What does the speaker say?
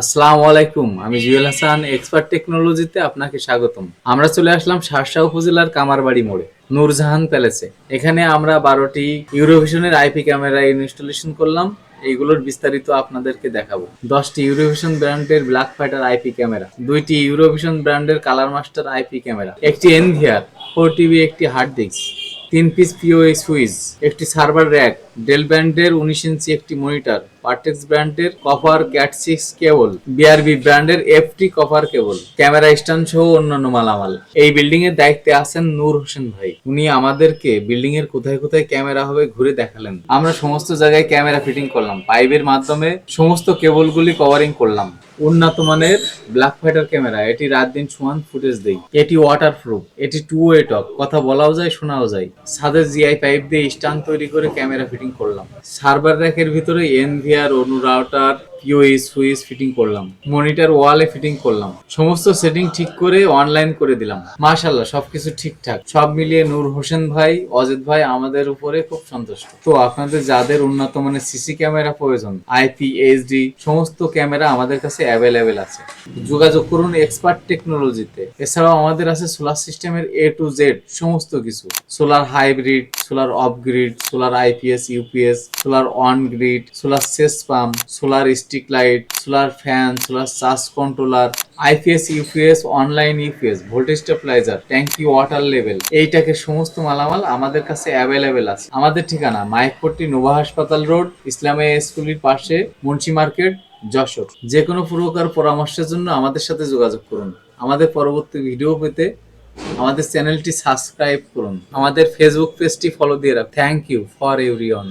আসসালামু আলাইকুম, আমি জুয়েল হাসান, এক্সপার্ট টেকনোলজিতে আপনাকে স্বাগতম। আমরা চলে আসলাম শার্শা উপজেলার কামারবাড়ি মোড়ে, নূরজাহান প্যালেসে। এখানে আমরা বারোটি ইউরোভিশনের আইপি ক্যামেরা ইনস্টলেশন করলাম, এইগুলোর বিস্তারিত আপনাদেরকে দেখাবো। দশটি ইউরোভিশন ব্র্যান্ডের ব্ল্যাক ফাইটার আইপি ক্যামেরা দুইটি ইউরোভিশন ব্র্যান্ডের কালার মাস্টার আইপি ক্যামেরা একটি এনভিআর ফোর টিভি একটি হার্ড ডিস্ক তিন পিস পিওএ সুইচ একটি সার্ভার র্যাক ডেল ব্র্যান্ডের উনিশ ইঞ্চি একটি মনিটর, পার্টেক্স ব্র্যান্ডের copper Cat six cable BRB ব্র্যান্ডের FT copper cable, camera stand সহ অন্যান্য মালামাল। এই বিল্ডিং এর দায়িত্বে আছেন নূর হোসেন ভাই। উনি আমাদেরকে বিল্ডিং এর কোথায় কোথায় ক্যামেরা হবে ঘুরে দেখালেন। আমরা সমস্ত জায়গায় ক্যামেরা ফিটিং করলাম, পাইপের মাধ্যমে সমস্ত কেবলগুলি কভারিং করলাম। উন্নত মানের ব্ল্যাক ফাইটার ক্যামেরা, এটি রাত দিন সমান ফুটেজ দেই এটি ওয়াটার প্রুফ এটি টু ওয়ে টক কথা বলাও যায়, শোনাও যায়। ছাদের জিআই পাইপ দিয়ে স্ট্যান্ড তৈরি করে ক্যামেরা ফিটিং করলাম। সার্ভার র্যাকের ভিতরে এনভিআর অনু পিওই সুইচ ফিটিং করলাম মনিটর ওয়ালে ফিটিং করলাম, সমস্ত সেটিং ঠিক করে অনলাইন করে দিলাম। মাশাল্লাহ সবকিছু ঠিকঠাক। সব মিলিয়ে নূর হোসেন ভাই, অজিত ভাই আমাদের উপরে খুব সন্তুষ্ট। তো আপনাদের যাদের উন্নত মানের সিসি ক্যামেরা প্রয়োজন আইপি এইচডি সমস্ত ক্যামেরা আমাদের কাছে অ্যাভেলেবেল আছে। যোগাযোগ করুন এক্সপার্ট টেকনোলজিতে এছাড়াও আমাদের আছে সোলার সিস্টেমের এ টু জেড সমস্ত কিছু। Solar hybrid solar off grid solar IPS UPS solar on grid solar Cesc pump solar stick light solar fan solar charge controller IPS UPS online UPS voltage stabiliser ট্যাঙ্কি water level এইটাকে সমস্ত মালামাল আমাদের কাছে available আছে। আমাদের ঠিকানা Maikpotti Nova হাসপাতাল রোড, ইসলামিয়া স্কুলের পাশে মুন্সি মার্কেট, যশোর। যে কোনো প্রকার পরামর্শের জন্য আমাদের সাথে যোগাযোগ করুন। আমাদের পরবর্তী ভিডিও পেতে আমাদের চ্যানেলটি সাবস্ক্রাইব করুন। আমাদের ফেসবুক পেজটি ফলো দিয়ে রাখুন। Thank you for everyone